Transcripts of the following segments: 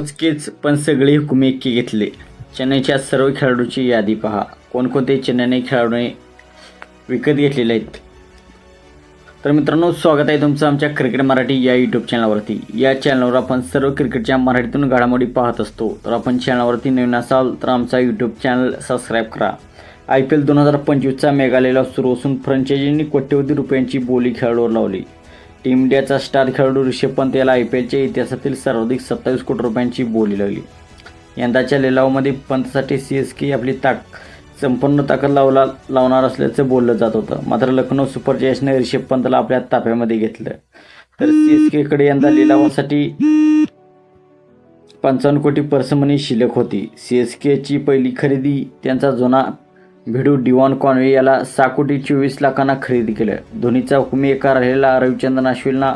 मोजकेच पण सगळे हुकुमी एकी घेतले. चेन्नईच्या सर्व खेळाडूची यादी पहा. कोणकोणते चेन्नईने खेळाडूने विकत घेतलेले आहेत? तर मित्रांनो स्वागत आहे तुमचं आमच्या क्रिकेट मराठी या यूट्यूब चॅनलवरती या चॅनलवर आपण सर्व क्रिकेटच्या मराठीतून घडामोडी पाहत असतो. तर आपण चॅनलवरती नवीन असाल तर आमचा यूट्यूब चॅनल सबस्क्राईब करा. आय पी एल दोन हजार पंचवीसचा मेघालयला सुरू असून फ्रँचायझींनी कोट्यवधी रुपयांची बोली खेळाडूवर लावली. टीम इंडियाचा स्टार खेळाडू ऋषभ पंत याला आय पी एलच्या इतिहासातील सर्वाधिक सत्तावीस कोटी रुपयांची बोली लागली. यंदाच्या लिलावामध्ये पंतसाठी सी एस के आपली ताक संपूर्ण ताकद लावला लावणार असल्याचं बोललं जात होतं. मात्र लखनौ सुपर जयेशने ऋषभ पंतला आपल्या ताफ्यामध्ये घेतलं. तर सी एस केकडे यंदा लिलावासाठी पंचावन्न कोटी पर्समनी शिल्लक होती. सी एस केची पहिली खरेदी त्यांचा जुना भिडू डिवॉन कॉन्वे याला सहा कोटी चोवीस लाखांना खरेदी केलं. धोनीचा हुकुमी एका राहिलेला रविचंद्रन अश्विनला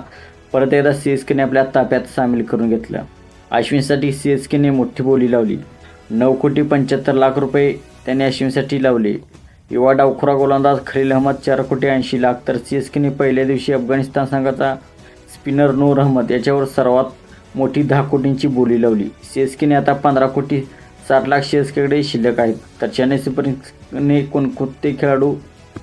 परत एकदा सी एस केने आपल्या ताफ्यात सामील करून घेतलं. अश्विनसाठी सी एस केने मोठी बोली लावली. नऊ कोटी पंच्याहत्तर लाख रुपये त्याने अश्विनसाठी लावले. युवा डावखुरा गोलंदाज खलील अहमद चार कोटी ऐंशी लाख तर सी एस केने पहिल्या दिवशी अफगाणिस्तान संघाचा स्पिनर नूर अहमद याच्यावर सर्वात मोठी दहा कोटींची बोली लावली. सी एस केने आता पंधरा कोटी साठ लाख शेअर्सकडे शिल्लक आहेत. तर चेन्नई सुपर किंग्सने कोणकोणते खेळाडू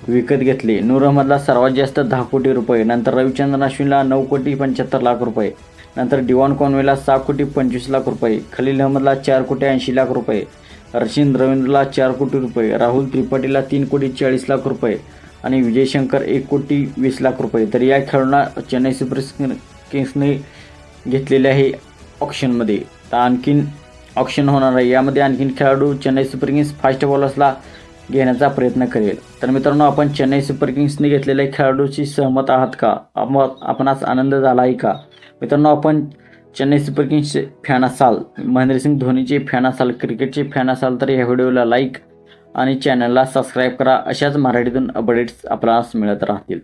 विकत घेतले? नूर अहमदला सर्वात जास्त दहा कोटी रुपये नंतर रविचंद्रन अश्विनला नऊ कोटी पंच्याहत्तर लाख रुपये नंतर डिवॉन कॉनवेला सहा कोटी पंचवीस लाख रुपये खलील अहमदला चार कोटी ऐंशी लाख रुपये रशिन रवींद्रला चार कोटी रुपये राहुल त्रिपाठीला तीन कोटी चाळीस लाख रुपये आणि विजय शंकर एक कोटी वीस लाख रुपये. तर या खेळाडूंना चेन्नई सुपर किंग्सने घेतलेले आहे ऑप्शनमध्ये तर आणखीन ऑप्शन होणार आहे. यामध्ये आणखीन खेळाडू चेन्नई सुपर किंग्स फास्ट बॉलर्सला घेण्याचा प्रयत्न करेल. तर मित्रांनो आपण चेन्नई सुपर किंग्सने घेतलेल्या खेळाडूशी सहमत आहात का? आप- आपणास आनंद झाला आहे का? मित्रांनो आपण चेन्नई सुपर किंग्सचे फॅन असाल महेंद्रसिंग धोनीचे फॅन असाल क्रिकेटचे फॅन असाल तर या व्हिडिओला लाईक आणि चॅनलला सबस्क्राईब करा. अशाच मराठीतून अपडेट्स आपणास मिळत राहतील.